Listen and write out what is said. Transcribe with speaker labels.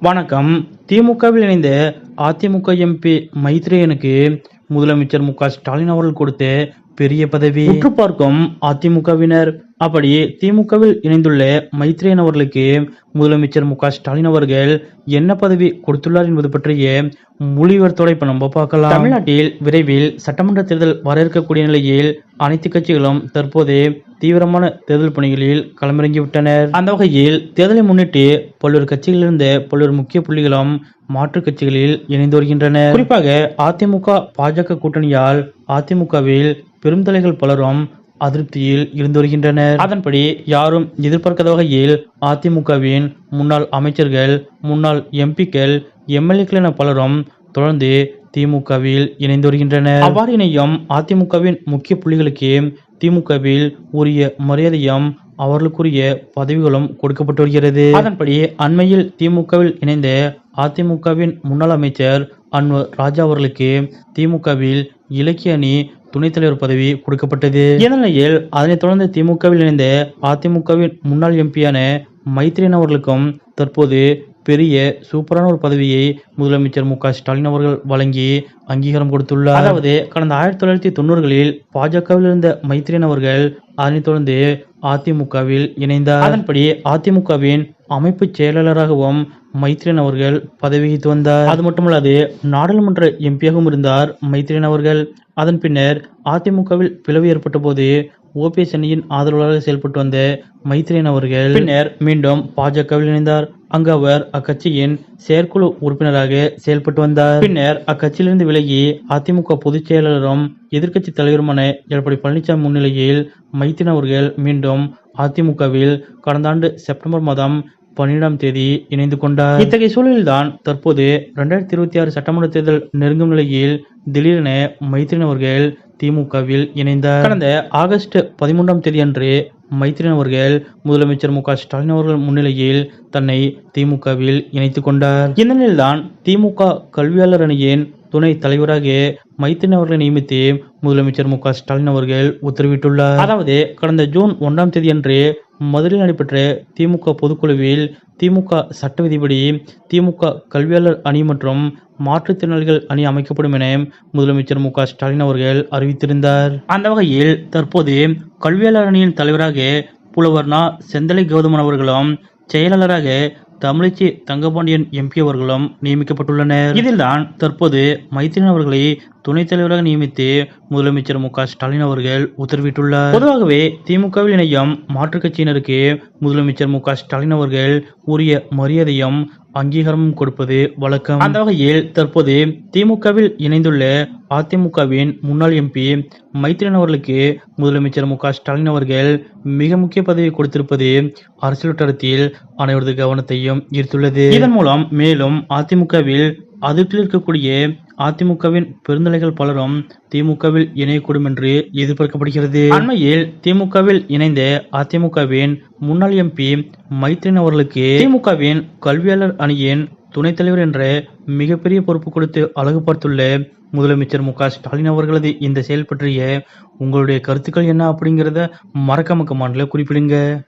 Speaker 1: வணக்கம். திமுகவில் இணைந்த அதிமுக எம்பி மைத்ரேயனுக்கு முதலமைச்சர் மு க ஸ்டாலின் அவர்கள் கொடுத்த பெரிய பதவி. உற்று பார்க்கும் அதிமுகவினர். அப்படி திமுகவில் இணைந்துள்ள மைத்ரேன் அவர்களுக்கு முதலமைச்சர் மு ஸ்டாலின் அவர்கள் என்ன பதவி கொடுத்துள்ளார் என்பது பற்றிய மொழிவர்த்தோட இப்ப நம்ம பார்க்கலாம். தமிழ்நாட்டில் விரைவில் சட்டமன்ற தேர்தல் வர இருக்கக்கூடிய நிலையில் அனைத்து கட்சிகளும் தற்போது தீவிரமான தேர்தல் பணிகளில் களமிறங்கிவிட்டனர் அந்த வகையில் தேர்தலை முன்னிட்டு பல்வேறு கட்சிகளிலிருந்த பல்வேறு முக்கிய புள்ளிகளும் மாற்றுக் கட்சிகளில் இணைந்து வருகின்றனர். குறிப்பாக அதிமுக பாஜக கூட்டணியால் அதிமுகவில் பெருந்தலைகள் பலரும் அதிருப்தியில் இருந்து வருகின்றனர். அதன்படி யாரும் எதிர்பார்க்காத வகையில் அதிமுகவின் முன்னாள் அமைச்சர்கள் முன்னாள் எம்பிக்கள் எம்எல்ஏக்கள் என பலரும் தொடர்ந்து திமுகவில் இணைந்து வருகின்றனர். அவ்வாறு இணையும் அதிமுகவின் முக்கிய புள்ளிகளுக்கு திமுகவில் உரிய மரியாதையும் அவர்களுக்குரிய பதவிகளும் கொடுக்கப்பட்டு வருகிறது. அதன்படி அண்மையில் திமுகவில் இணைந்த அதிமுகவின் முன்னாள் அமைச்சர் அன்வர் ராஜா அவர்களுக்கு திமுகவில் இலக்கிய அணி துணைத் தலைவர் பதவி கொடுக்கப்பட்டது. இந்நிலையில் அதனைத் தொடர்ந்து திமுகவில் இணைந்த அதிமுகவின் முன்னாள் எம்பியான மைத்ரியன் அவர்களுக்கும் தற்போது பெரிய சூப்பரான ஒரு பதவியை முதலமைச்சர் மு க ஸ்டாலின் அவர்கள் வழங்கி அங்கீகாரம் கொடுத்துள்ளார். அதாவது கடந்த ஆயிரத்தி தொள்ளாயிரத்தி தொண்ணூறுகளில் பாஜகவில் இருந்த மைத்ரியன் அவர்கள் அதனைத் தொடர்ந்து அதிமுகவில் இணைந்தார். அதன்படி அதிமுகவின் அமைப்பு செயலாளராகவும் மைத்ரேயன் அவர்கள் பதவி வகித்து வந்தார். அது மட்டுமல்லாது நாடாளுமன்ற எம்பியாகவும் இருந்தார் மைத்ரேயன் அவர்கள். அதன் பின்னர் அதிமுகவில் பிளவு ஏற்பட்ட போது ஓபிஎஸ் அணியின் ஆதரவாளராக செயல்பட்டு வந்த மைத்ரேன் அவர்கள் பின்னர் மீண்டும் பாஜகவில் இணைந்தார். அங்கு அவர் அக்கட்சியின் செயற்குழு உறுப்பினராக செயல்பட்டு வந்தார். பின்னர் அக்கட்சியிலிருந்து விலகி அதிமுக பொதுச் செயலாளரும் எதிர்க்கட்சி தலைவருமான எடப்பாடி பழனிசாமி முன்னிலையில் மைத்ரேயன் அவர்கள் மீண்டும் அதிமுகவில் கடந்த ஆண்டு செப்டம்பர் மாதம் பன்னிரெண்டாம் தேதி இணைந்து கொண்டார். இத்தகைய சூழலில்தான் தற்போது இரண்டாயிரத்தி இருபத்தி ஆறு சட்டமன்ற தேர்தல் நெருங்கும் நிலையில் திடீரென மைத்திரின் அவர்கள் திமுகவில் இணைந்தார். கடந்த ஆகஸ்ட் பதிமூன்றாம் தேதி அன்று மைத்ரேயன் அவர்கள் முதலமைச்சர் மு க ஸ்டாலின் அவர்கள் முன்னிலையில் தன்னை திமுகவில் இணைத்துக் கொண்டார். இந்த நிலையில்தான் திமுக கல்வியாளர் அணியின் துணை தலைவராக மைத்திரன் அவர்களை நியமித்து முதலமைச்சர் மு க ஸ்டாலின் அவர்கள் உத்தரவிட்டுள்ளார். அதாவது கடந்த ஜூன் ஒன்றாம் தேதி அன்று மதுரையில் நடைபெற்ற திமுக பொதுக்குழுவில் திமுக சட்ட விதிப்படி திமுக கல்வியாளர் அணி மற்றும் மாற்றுத்திறனாளிகள் அணி அமைக்கப்படும் என முதலமைச்சர் மு க ஸ்டாலின் அவர்கள் அறிவித்திருந்தார். அந்த வகையில் தற்போது கல்வியாளர் அணியின் தலைவராக புலவர்னா செந்தலை கௌதமன் அவர்களும் செயலாளராக தமிழிசை தங்கபாண்டியன் எம்பி அவர்களும் நியமிக்கப்பட்டுள்ளனர். இதில்தான் தற்போது மைத்திரன் அவர்களை துணைத் தலைவராக நியமித்து முதலமைச்சர் மு ஸ்டாலின் அவர்கள் உத்தரவிட்டுள்ளார். பொதுவாகவே திமுகவில் இணையும் மாற்றுக் கட்சியினருக்கு முதலமைச்சர் மு ஸ்டாலின் அவர்கள் உரிய மரியாதையும் அங்கீகாரமும் கொடுப்பது வழக்கம். அந்த வகையில் தற்போது திமுகவில் இணைந்துள்ள அதிமுகவின் முன்னாள் எம்பி மைத்ரன் அவர்களுக்கு முதலமைச்சர் மு க ஸ்டாலின் அவர்கள் மிக முக்கிய பதவி கொடுத்திருப்பது அரசியல் வட்டாரத்தில் அனைவரது கவனத்தையும் ஈர்த்துள்ளது. இதன் மூலம் மேலும் அதிமுகவில் அதிர்ச்சியில் இருக்கக்கூடிய அதிமுகவின் பெருந்தலைகள் பலரும் திமுகவில் இணையக்கூடும் என்று எதிர்பார்க்கப்படுகிறது. அண்மையில் திமுகவில் இணைந்த அதிமுகவின் முன்னாள் எம்பி மைத்ரன் அவர்களுக்கு திமுகவின் கல்வியாளர் அணியின் துணைத் தலைவர் என்ற மிகப்பெரிய பொறுப்பு கொடுத்து அழகு பார்த்துள்ள முதலமைச்சர் மு க ஸ்டாலின் அவர்களது இந்த செயல் பற்றிய உங்களுடைய கருத்துக்கள் என்ன அப்படிங்கிறத மறக்காம கமாண்டில் குறிப்பிடுங்க.